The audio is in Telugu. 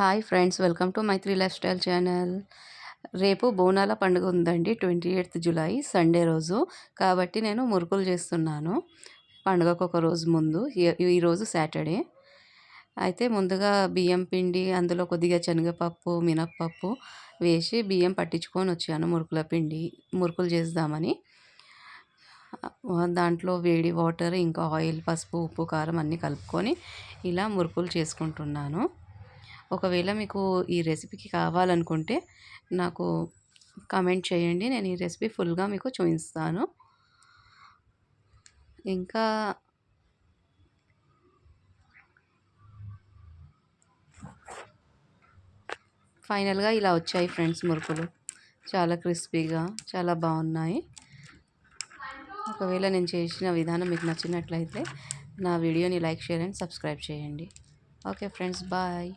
Hi friends welcome to Maitri life style channel రేపు బోనాల పండుగ ఉందండి ట్వంటీ ఎయిత్ జులై సండే రోజు. కాబట్టి నేను మురుకులు చేస్తున్నాను పండుగకు ఒక రోజు ముందు ఈరోజు సాటర్డే అయితే ముందుగా బియ్యం పిండి అందులో కొద్దిగా శనగపప్పు మినప్పప్పు వేసి బియ్యం పట్టించుకొని వచ్చాను మురుకుల పిండి మురుకులు చేద్దామని. దాంట్లో వేడి వాటర్ ఇంకా ఆయిల్ పసుపు ఉప్పు కారం అన్నీ కలుపుకొని ఇలా మురుకులు చేసుకుంటున్నాను. ఒకవేళ మీకు ఈ రెసిపీకి కావాలనుకుంటే నాకు కమెంట్ చేయండి. నేను ఈ రెసిపీ ఫుల్గా మీకు చూపిస్తాను. ఇంకా ఫైనల్గా ఇలా వచ్చాయి ఫ్రెండ్స్ మురుకులు. చాలా క్రిస్పీగా చాలా బాగున్నాయి. ఒకవేళ నేను చేసిన విధానం మీకు నచ్చినట్లయితే నా వీడియోని లైక్ షేర్ అండ్ సబ్స్క్రైబ్ చేయండి. Okay friends bye.